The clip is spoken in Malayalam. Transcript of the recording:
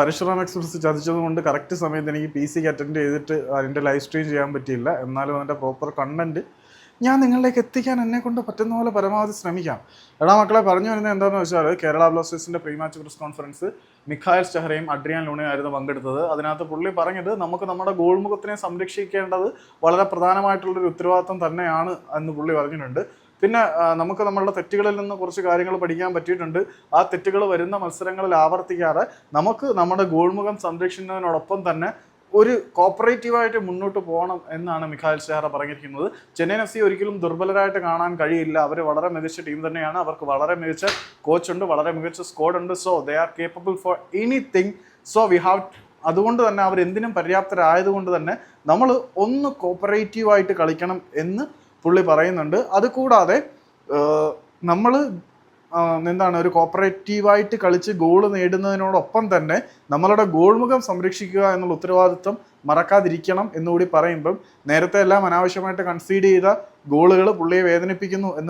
പരശുറാം എക്സ്പ്രസ് ചതിച്ചതുകൊണ്ട് കറക്റ്റ് സമയത്ത് എനിക്ക് പി സിക്ക് അറ്റൻഡ് ചെയ്തിട്ട് അതിന്റെ ലൈവ് സ്ട്രീം ചെയ്യാൻ പറ്റിയില്ല. എന്നാലും അതിന്റെ പ്രോപ്പർ കണ്ടന്റ് ഞാൻ നിങ്ങളിലേക്ക് എത്തിക്കാൻ എന്നെ കൊണ്ട് പറ്റുന്ന പോലെ പരമാവധി ശ്രമിക്കാം. എടാ മക്കളെ പറഞ്ഞു വരുന്നത് എന്താണെന്ന് വെച്ചാൽ കേരള ബ്ലാസ്റ്റേഴ്സിന്റെ pre match press conference Mikael സ്റ്റഹറയും Adrian ലൂണയും ആയിരുന്നു പങ്കെടുത്തത്. അതിനകത്ത് പുള്ളി പറഞ്ഞത് നമുക്ക് നമ്മുടെ ഗോൾമുഖത്തിനെ സംരക്ഷിക്കേണ്ടത് വളരെ പ്രധാനമായിട്ടുള്ളൊരു ഉത്തരവാദിത്വം തന്നെയാണ് എന്ന് പുള്ളി പറഞ്ഞിട്ടുണ്ട്. പിന്നെ നമുക്ക് നമ്മളുടെ തെറ്റുകളിൽ നിന്ന് കുറച്ച് കാര്യങ്ങൾ പഠിക്കാൻ പറ്റിയിട്ടുണ്ട്. ആ തെറ്റുകൾ വരുന്ന മത്സരങ്ങളിൽ ആവർത്തിക്കാതെ നമുക്ക് നമ്മുടെ ഗോൾമുഖം സംരക്ഷിക്കുന്നതിനോടൊപ്പം തന്നെ ഒരു കോപ്പറേറ്റീവായിട്ട് മുന്നോട്ട് പോകണം എന്നാണ് മിഖായൽ ഷെഹറ പറഞ്ഞിരിക്കുന്നത്. ചെന്നൈ എഫ് സി ഒരിക്കലും ദുർബലരായിട്ട് കാണാൻ കഴിയില്ല. അവർ വളരെ മികച്ച ടീം തന്നെയാണ്. അവർക്ക് വളരെ മികച്ച കോച്ചുണ്ട് വളരെ മികച്ച സ്ക്വാഡ് ഉണ്ട്. So they are capable for anything so we have അതുകൊണ്ട് തന്നെ അവർ എന്തിനും പര്യാപ്തരായതുകൊണ്ട് തന്നെ നമ്മൾ ഒന്ന് കോപ്പറേറ്റീവായിട്ട് കളിക്കണം എന്ന് പുള്ളി പറയുന്നുണ്ട്. അതുകൂടാതെ നമ്മൾ എന്താണ് ഒരു കോപ്പറേറ്റീവായിട്ട് കളിച്ച് ഗോൾ നേടുന്നതിനോടൊപ്പം തന്നെ നമ്മളുടെ ഗോൾമുഖം സംരക്ഷിക്കുക എന്നുള്ള ഉത്തരവാദിത്വം മറക്കാതിരിക്കണം എന്നുകൂടി പറയുമ്പം നേരത്തെ എല്ലാം അനാവശ്യമായിട്ട് കൺസീഡ് ചെയ്ത ഗോളുകൾ പുള്ളിയെ വേദനിപ്പിക്കുന്നു എന്ന്